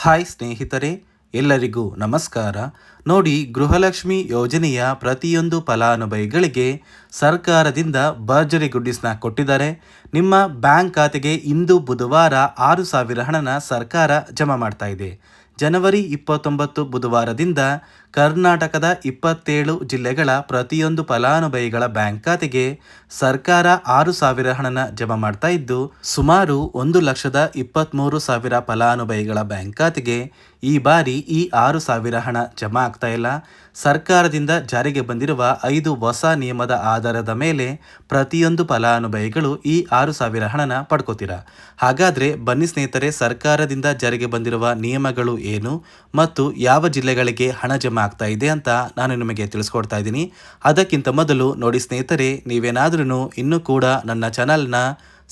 Hi ಸ್ನೇಹಿತರೆ, ಎಲ್ಲರಿಗೂ ನಮಸ್ಕಾರ. ನೋಡಿ, ಗೃಹಲಕ್ಷ್ಮಿ ಯೋಜನೆಯ ಪ್ರತಿಯೊಂದು ಫಲಾನುಭವಿಗಳಿಗೆ ಸರ್ಕಾರದಿಂದ ಭರ್ಜರಿ ಗುಡ್ಡಿಸ್ನ ಕೊಟ್ಟಿದ್ದಾರೆ. ನಿಮ್ಮ ಬ್ಯಾಂಕ್ ಖಾತೆಗೆ ಇಂದು ಬುಧವಾರ ಆರು ಸಾವಿರ ಹಣನ ಸರ್ಕಾರ ಜಮಾ ಮಾಡ್ತಾ ಇದೆ. ಜನವರಿ ಇಪ್ಪತ್ತೊಂಬತ್ತು ಬುಧವಾರದಿಂದ ಕರ್ನಾಟಕದ ಇಪ್ಪತ್ತೇಳು ಜಿಲ್ಲೆಗಳ ಪ್ರತಿಯೊಂದು ಫಲಾನುಭವಿಗಳ ಬ್ಯಾಂಕ್ ಖಾತೆಗೆ ಸರ್ಕಾರ ಆರು ಸಾವಿರ ಹಣನ ಜಮಾ ಮಾಡ್ತಾ ಇದ್ದು, ಸುಮಾರು ಒಂದು ಲಕ್ಷದ ಇಪ್ಪತ್ತ್ಮೂರು ಸಾವಿರ ಫಲಾನುಭವಿಗಳ ಬ್ಯಾಂಕ್ ಖಾತೆಗೆ ಈ ಬಾರಿ ಈ ಆರು ಸಾವಿರ ಹಣ ಜಮಾ ಆಗ್ತಾ ಇಲ್ಲ. ಸರ್ಕಾರದಿಂದ ಜಾರಿಗೆ ಬಂದಿರುವ ಐದು ಹೊಸ ನಿಯಮದ ಆಧಾರದ ಮೇಲೆ ಪ್ರತಿಯೊಂದು ಫಲಾನುಭವಿಗಳು ಈ ಆರು ಸಾವಿರ ಹಣನ ಪಡ್ಕೋತೀರ? ಹಾಗಾದ್ರೆ ಬನ್ನಿ ಸ್ನೇಹಿತರೆ, ಸರ್ಕಾರದಿಂದ ಜಾರಿಗೆ ಬಂದಿರುವ ನಿಯಮಗಳು ಏನು ಮತ್ತು ಯಾವ ಜಿಲ್ಲೆಗಳಿಗೆ ಹಣ ಜಮಾ ಆಗ್ತಾ ಇದೆ ಅಂತ ನಾನು ನಿಮಗೆ ತಿಳಿಸ್ಕೊಡ್ತಾ ಇದ್ದೀನಿ. ಅದಕ್ಕಿಂತ ಮೊದಲು ನೋಡಿ ಸ್ನೇಹಿತರೆ ನೀವೇನಾದ್ರೂ ಇನ್ನೂ ಕೂಡ ನನ್ನ ಚಾನಲ್ನ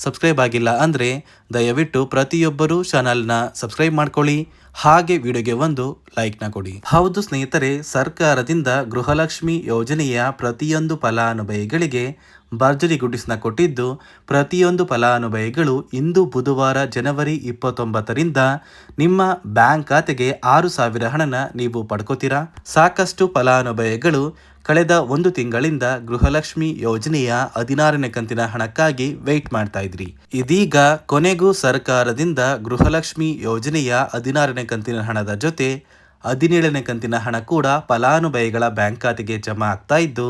ಸಬ್ಸ್ಕ್ರೈಬ್ ಆಗಿಲ್ಲ ಅಂದರೆ ದಯವಿಟ್ಟು ಪ್ರತಿಯೊಬ್ಬರೂ ಚಾನಲ್ನ ಸಬ್ಸ್ಕ್ರೈಬ್ ಮಾಡ್ಕೊಳ್ಳಿ. ಹಾಗೆ ವಿಡಿಯೋಗೆ ಒಂದು ಲೈಕ್ನ ಕೊಡಿ. ಹೌದು ಸ್ನೇಹಿತರೆ, ಸರ್ಕಾರದಿಂದ ಗೃಹಲಕ್ಷ್ಮಿ ಯೋಜನೆಯ ಪ್ರತಿಯೊಂದು ಫಲಾನುಭವಿಗಳಿಗೆ ಭರ್ಜರಿ ಗುಡಿಸ್ನ ಕೊಟ್ಟಿದ್ದು, ಪ್ರತಿಯೊಂದು ಫಲಾನುಭವಿಗಳು ಇಂದು ಬುಧವಾರ ಜನವರಿ ಇಪ್ಪತ್ತೊಂಬತ್ತರಿಂದ ನಿಮ್ಮ ಬ್ಯಾಂಕ್ ಖಾತೆಗೆ ಆರು ಸಾವಿರ ಹಣನ ನೀವು ಪಡ್ಕೋತೀರಾ? ಸಾಕಷ್ಟು ಫಲಾನುಭವಿಗಳು ಕಳೆದ ಒಂದು ತಿಂಗಳಿಂದ ಗೃಹಲಕ್ಷ್ಮಿ ಯೋಜನೆಯ ಹದಿನಾರನೇ ಕಂತಿನ ಹಣಕ್ಕಾಗಿ ವೆಯ್ಟ್ ಮಾಡ್ತಾ ಇದ್ರಿ. ಇದೀಗ ಕೊನೆಗೂ ಸರ್ಕಾರದಿಂದ ಗೃಹಲಕ್ಷ್ಮಿ ಯೋಜನೆಯ ಹದಿನಾರನೇ ಕಂತಿನ ಹಣದ ಜೊತೆ ಹದಿನೇಳನೇ ಕಂತಿನ ಹಣ ಕೂಡ ಫಲಾನುಭವಿಗಳ ಬ್ಯಾಂಕ್ ಖಾತೆಗೆ ಜಮಾ ಆಗ್ತಾ ಇದ್ದು,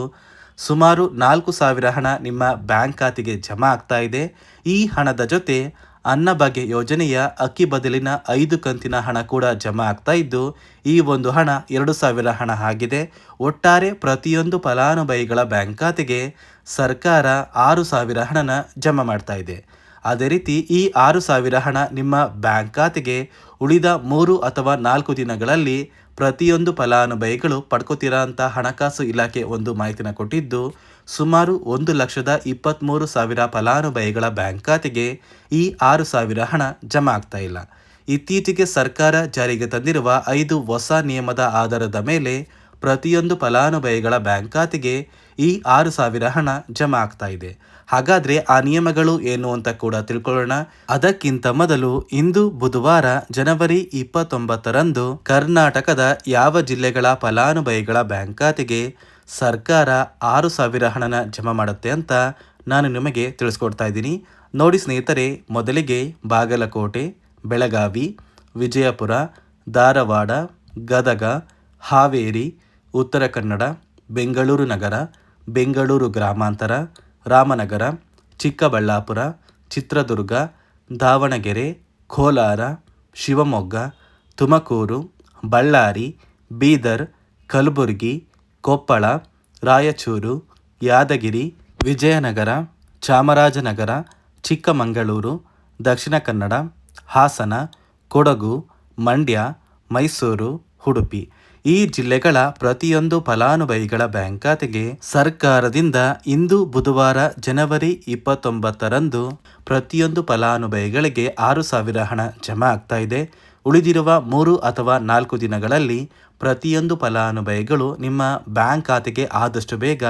ಸುಮಾರು ನಾಲ್ಕು ಸಾವಿರ ಹಣ ನಿಮ್ಮ ಬ್ಯಾಂಕ್ ಖಾತೆಗೆ ಜಮಾ ಆಗ್ತಾ ಇದೆ. ಈ ಹಣದ ಜೊತೆ ಅನ್ನಭಾಗ್ಯ ಯೋಜನೆಯ ಅಕ್ಕಿ ಬದಲಿನ ಐದು ಕಂತಿನ ಹಣ ಕೂಡ ಜಮಾ ಆಗ್ತಾ ಇದ್ದು, ಈ ಒಂದು ಹಣ ಎರಡು ಸಾವಿರ ಹಣ ಆಗಿದೆ. ಒಟ್ಟಾರೆ ಪ್ರತಿಯೊಂದು ಫಲಾನುಭವಿಗಳ ಬ್ಯಾಂಕ್ ಖಾತೆಗೆ ಸರ್ಕಾರ ಆರು ಸಾವಿರ ಹಣನ ಜಮಾ ಮಾಡ್ತಾ ಇದೆ. ಅದೇ ರೀತಿ ಈ ಆರು ಸಾವಿರ ಹಣ ನಿಮ್ಮ ಬ್ಯಾಂಕ್ ಖಾತೆಗೆ ಉಳಿದ ಮೂರು ಅಥವಾ ನಾಲ್ಕು ದಿನಗಳಲ್ಲಿ ಪ್ರತಿಯೊಂದು ಫಲಾನುಭವಿಗಳು ಪಡ್ಕೋತೀರಾ ಅಂತ ಹಣಕಾಸು ಇಲಾಖೆ ಒಂದು ಮಾಹಿತಿನ ಕೊಟ್ಟಿದ್ದು, ಸುಮಾರು ಒಂದು ಲಕ್ಷದ ಇಪ್ಪತ್ತ್ಮೂರು ಸಾವಿರ ಫಲಾನುಭವಿಗಳ ಬ್ಯಾಂಕ್ ಖಾತೆಗೆ ಈ ಆರು ಸಾವಿರ ಹಣ ಜಮಾ ಆಗ್ತಾ ಇಲ್ಲ. ಇತ್ತೀಚೆಗೆ ಸರ್ಕಾರ ಜಾರಿಗೆ ತಂದಿರುವ ಐದು ಹೊಸ ನಿಯಮದ ಆಧಾರದ ಮೇಲೆ ಪ್ರತಿಯೊಂದು ಫಲಾನುಭವಿಗಳ ಬ್ಯಾಂಕ್ ಖಾತೆಗೆ ಈ ಆರು ಸಾವಿರ ಹಣ ಜಮಾ ಆಗ್ತಾ ಇದೆ. ಹಾಗಾದ್ರೆ ಆ ನಿಯಮಗಳು ಏನು ಅಂತ ಕೂಡ ತಿಳ್ಕೊಳ್ಳೋಣ. ಅದಕ್ಕಿಂತ ಮೊದಲು ಇಂದು ಬುಧವಾರ ಜನವರಿ ಇಪ್ಪತ್ತೊಂಬತ್ತರಂದು ಕರ್ನಾಟಕದ ಯಾವ ಜಿಲ್ಲೆಗಳ ಫಲಾನುಭವಿಗಳ ಬ್ಯಾಂಕ್ ಖಾತೆಗೆ ಸರ್ಕಾರ ಆರು ಸಾವಿರ ಹಣನ ಜಮಾ ಮಾಡುತ್ತೆ ಅಂತ ನಾನು ನಿಮಗೆ ತಿಳಿಸ್ಕೊಡ್ತಾ ಇದ್ದೀನಿ. ನೋಡಿ ಸ್ನೇಹಿತರೆ, ಮೊದಲಿಗೆ ಬಾಗಲಕೋಟೆ, ಬೆಳಗಾವಿ, ವಿಜಯಪುರ, ಧಾರವಾಡ, ಗದಗ, ಹಾವೇರಿ, ಉತ್ತರ ಕನ್ನಡ, ಬೆಂಗಳೂರು ನಗರ, ಬೆಂಗಳೂರು ಗ್ರಾಮಾಂತರ ರಾಮನಗರ, ಚಿಕ್ಕಬಳ್ಳಾಪುರ, ಚಿತ್ರದುರ್ಗ, ದಾವಣಗೆರೆ, ಕೋಲಾರ, ಶಿವಮೊಗ್ಗ, ತುಮಕೂರು, ಬಳ್ಳಾರಿ, ಬೀದರ್, ಕಲಬುರಗಿ, ಕೊಪ್ಪಳ, ರಾಯಚೂರು, ಯಾದಗಿರಿ, ವಿಜಯನಗರ, ಚಾಮರಾಜನಗರ, ಚಿಕ್ಕಮಗಳೂರು, ದಕ್ಷಿಣ ಕನ್ನಡ, ಹಾಸನ, ಕೊಡಗು, ಮಂಡ್ಯ, ಮೈಸೂರು, ಉಡುಪಿ. ಈ ಜಿಲ್ಲೆಗಳ ಪ್ರತಿಯೊಂದು ಫಲಾನುಭವಿಗಳ ಬ್ಯಾಂಕ್ ಖಾತೆಗೆ ಸರ್ಕಾರದಿಂದ ಇಂದು ಬುಧವಾರ ಜನವರಿ ಇಪ್ಪತ್ತೊಂಬತ್ತರಂದು ಪ್ರತಿಯೊಂದು ಫಲಾನುಭವಿಗಳಿಗೆ ಆರು ಸಾವಿರ ಹಣ ಜಮಾ ಆಗ್ತಾ ಇದೆ. ಉಳಿದಿರುವ ಮೂರು ಅಥವಾ ನಾಲ್ಕು ದಿನಗಳಲ್ಲಿ ಪ್ರತಿಯೊಂದು ಫಲಾನುಭವಿಗಳು ನಿಮ್ಮ ಬ್ಯಾಂಕ್ ಖಾತೆಗೆ ಆದಷ್ಟು ಬೇಗ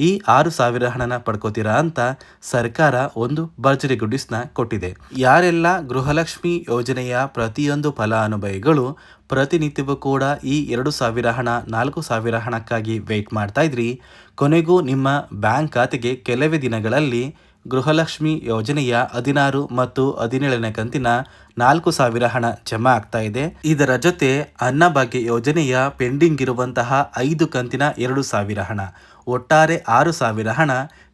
ಈ ಆರು ಸಾವಿರ ಹಣನ ಪಡ್ಕೋತೀರಾ ಅಂತ ಸರ್ಕಾರ ಒಂದು ಭರ್ಜರಿ ಗುಡಿಸ್ನ ಕೊಟ್ಟಿದೆ. ಯಾರೆಲ್ಲ ಗೃಹಲಕ್ಷ್ಮಿ ಯೋಜನೆಯ ಪ್ರತಿಯೊಂದು ಫಲಾನುಭವಿಗಳು ಪ್ರತಿನಿತ್ಯವೂ ಕೂಡ ಈ ಎರಡು ಸಾವಿರ ಹಣ, ನಾಲ್ಕು ಸಾವಿರ ಹಣಕ್ಕಾಗಿ ವೆಯ್ಟ್ ಮಾಡ್ತಾ ಇದ್ರಿ. ಕೊನೆಗೂ ನಿಮ್ಮ ಬ್ಯಾಂಕ್ ಖಾತೆಗೆ ಕೆಲವೇ ದಿನಗಳಲ್ಲಿ ಗೃಹಲಕ್ಷ್ಮಿ ಯೋಜನೆಯ ಹದಿನಾರು ಮತ್ತು ಹದಿನೇಳನೇ ಕಂತಿನ ನಾಲ್ಕು ಸಾವಿರ ಹಣ ಜಮಾ ಆಗ್ತಾ ಇದೆ. ಇದರ ಜೊತೆ ಅನ್ನಭಾಗ್ಯ ಯೋಜನೆಯ ಪೆಂಡಿಂಗ್ ಇರುವಂತಹ ಐದು ಕಂತಿನ ಎರಡು ಸಾವಿರ ಹಣ. ಒಟ್ಟಾರೆ ಆರು ಸಾವಿರ ಹಣ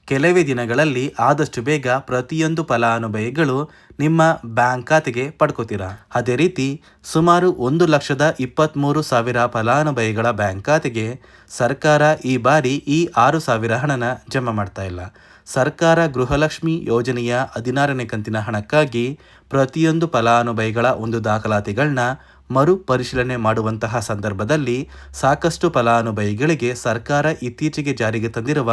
ಕೆಲವೇ ದಿನಗಳಲ್ಲಿ ಆದಷ್ಟು ಬೇಗ ಪ್ರತಿಯೊಂದು ಫಲಾನುಭವಿಗಳು ನಿಮ್ಮ ಬ್ಯಾಂಕ್ ಖಾತೆಗೆ ಪಡ್ಕೋತೀರಾ? ಅದೇ ರೀತಿ ಸುಮಾರು ಒಂದು ಲಕ್ಷದ ಇಪ್ಪತ್ತ್ಮೂರು ಸಾವಿರ ಫಲಾನುಭವಿಗಳ ಬ್ಯಾಂಕ್ ಖಾತೆಗೆ ಸರ್ಕಾರ ಈ ಬಾರಿ ಈ ಆರು ಸಾವಿರ ಹಣನ ಜಮಾ ಮಾಡ್ತಾ ಇಲ್ಲ. ಸರ್ಕಾರ ಗೃಹಲಕ್ಷ್ಮಿ ಯೋಜನೆಯ ಹದಿನಾರನೇ ಕಂತಿನ ಹಣಕ್ಕಾಗಿ ಪ್ರತಿಯೊಂದು ಫಲಾನುಭವಿಗಳ ಒಂದು ದಾಖಲಾತಿಗಳನ್ನ ಮರು ಪರಿಶೀಲನೆ ಮಾಡುವಂತಹ ಸಂದರ್ಭದಲ್ಲಿ ಸಾಕಷ್ಟು ಫಲಾನುಭವಿಗಳಿಗೆ ಸರ್ಕಾರ ಇತ್ತೀಚೆಗೆ ಜಾರಿಗೆ ತಂದಿರುವ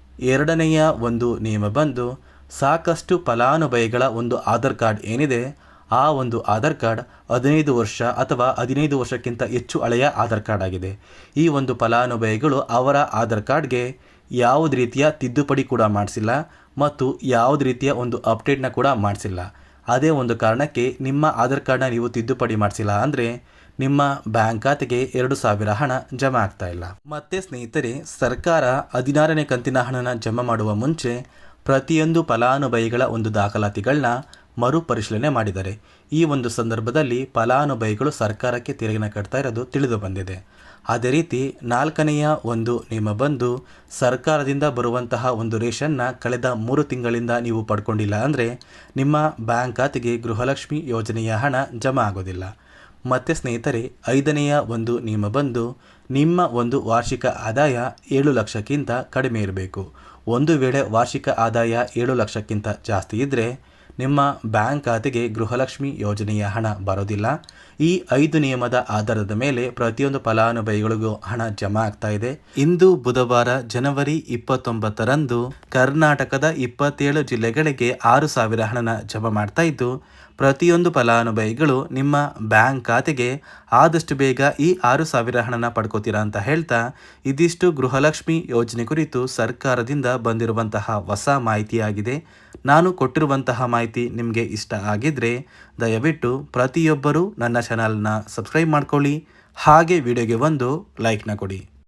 ಎರಡನೆಯ ಒಂದು ನಿಯಮ ಬಂದು, ಸಾಕಷ್ಟು ಫಲಾನುಭವಿಗಳ ಒಂದು ಆಧಾರ್ ಕಾರ್ಡ್ ಏನಿದೆ, ಆ ಒಂದು ಆಧಾರ್ ಕಾರ್ಡ್ ಹದಿನೈದು ವರ್ಷ ಅಥವಾ ಹದಿನೈದು ವರ್ಷಕ್ಕಿಂತ ಹೆಚ್ಚು ಹಳೆಯ ಆಧಾರ್ ಕಾರ್ಡ್ ಆಗಿದೆ. ಈ ಒಂದು ಫಲಾನುಭವಿಗಳು ಅವರ ಆಧಾರ್ ಕಾರ್ಡ್ಗೆ ಯಾವುದೇ ರೀತಿಯ ತಿದ್ದುಪಡಿ ಕೂಡ ಮಾಡಿಸಿಲ್ಲ ಮತ್ತು ಯಾವುದೇ ರೀತಿಯ ಒಂದು ಅಪ್ಡೇಟ್ನ ಕೂಡ ಮಾಡಿಸಿಲ್ಲ. ಅದೇ ಒಂದು ಕಾರಣಕ್ಕೆ ನಿಮ್ಮ ಆಧಾರ್ ಕಾರ್ಡ್ನ ನೀವು ತಿದ್ದುಪಡಿ ಮಾಡಿಸಿಲ್ಲ ಅಂದರೆ ನಿಮ್ಮ ಬ್ಯಾಂಕ್ ಖಾತೆಗೆ ಎರಡು ಸಾವಿರ ಹಣ ಜಮಾ ಆಗ್ತಾ ಇಲ್ಲ. ಮತ್ತೆ ಸ್ನೇಹಿತರೆ, ಸರ್ಕಾರ ಹದಿನಾರನೇ ಕಂತಿನ ಹಣನ ಜಮಾ ಮಾಡುವ ಮುಂಚೆ ಪ್ರತಿಯೊಂದು ಫಲಾನುಭವಿಗಳ ಒಂದು ದಾಖಲಾತಿಗಳನ್ನ ಮರುಪರಿಶೀಲನೆ ಮಾಡಿದ್ದಾರೆ. ಈ ಒಂದು ಸಂದರ್ಭದಲ್ಲಿ ಫಲಾನುಭವಿಗಳು ಸರ್ಕಾರಕ್ಕೆ ತೆರಿಗೆನ ಕಟ್ತಾ ಇರೋದು ತಿಳಿದು ಬಂದಿದೆ. ಅದೇ ರೀತಿ, ನಾಲ್ಕನೆಯ ಒಂದು ನಿಯಮ ಬಂದು, ಸರ್ಕಾರದಿಂದ ಬರುವಂತಹ ಒಂದು ರೇಷನ್ನ ಕಳೆದ ಮೂರು ತಿಂಗಳಿಂದ ನೀವು ಪಡ್ಕೊಂಡಿಲ್ಲ ಅಂದರೆ ನಿಮ್ಮ ಬ್ಯಾಂಕ್ ಖಾತೆಗೆ ಗೃಹಲಕ್ಷ್ಮಿ ಯೋಜನೆಯ ಹಣ ಜಮಾ ಆಗೋದಿಲ್ಲ. ಮತ್ತು ಸ್ನೇಹಿತರೆ, ಐದನೆಯ ಒಂದು ನಿಯಮ ಬಂದು, ನಿಮ್ಮ ಒಂದು ವಾರ್ಷಿಕ ಆದಾಯ ಏಳು ಲಕ್ಷಕ್ಕಿಂತ ಕಡಿಮೆ ಇರಬೇಕು. ಒಂದು ವೇಳೆ ವಾರ್ಷಿಕ ಆದಾಯ ಏಳು ಲಕ್ಷಕ್ಕಿಂತ ಜಾಸ್ತಿ ಇದ್ದರೆ ನಿಮ್ಮ ಬ್ಯಾಂಕ್ ಖಾತೆಗೆ ಗೃಹಲಕ್ಷ್ಮಿ ಯೋಜನೆಯ ಹಣ ಬರೋದಿಲ್ಲ. ಈ ಐದು ನಿಯಮದ ಆಧಾರದ ಮೇಲೆ ಪ್ರತಿಯೊಂದು ಫಲಾನುಭವಿಗಳಿಗೂ ಹಣ ಜಮಾ ಆಗ್ತಾ ಇದೆ. ಇಂದು ಬುಧವಾರ ಜನವರಿ ಇಪ್ಪತ್ತೊಂಬತ್ತರಂದು ಕರ್ನಾಟಕದ ಇಪ್ಪತ್ತೇಳು ಜಿಲ್ಲೆಗಳಿಗೆ ಆರು ಸಾವಿರ ಹಣನ ಜಮಾ ಮಾಡ್ತಾ ಇದ್ದು, ಪ್ರತಿಯೊಂದು ಫಲಾನುಭವಿಗಳು ನಿಮ್ಮ ಬ್ಯಾಂಕ್ ಖಾತೆಗೆ ಆದಷ್ಟು ಬೇಗ ಈ ಆರು ಸಾವಿರ ಹಣನ ಪಡ್ಕೋತೀರಾ ಅಂತ ಹೇಳ್ತಾ, ಇದಿಷ್ಟು ಗೃಹಲಕ್ಷ್ಮಿ ಯೋಜನೆ ಕುರಿತು ಸರ್ಕಾರದಿಂದ ಬಂದಿರುವಂತಹ ಹೊಸ ಮಾಹಿತಿಯಾಗಿದೆ. ನಾನು ಕೊಟ್ಟಿರುವಂತಹ ಮಾಹಿತಿ ನಿಮಗೆ ಇಷ್ಟ ಆಗಿದ್ರೆ ದಯವಿಟ್ಟು ಪ್ರತಿಯೊಬ್ಬರೂ ನನ್ನ ಚಾನಲ್ನ ಸಬ್ಸ್ಕ್ರೈಬ್ ಮಾಡ್ಕೊಳ್ಳಿ. ಹಾಗೆ ವಿಡಿಯೋಗೆ ಒಂದು ಲೈಕ್ನ ಕೊಡಿ.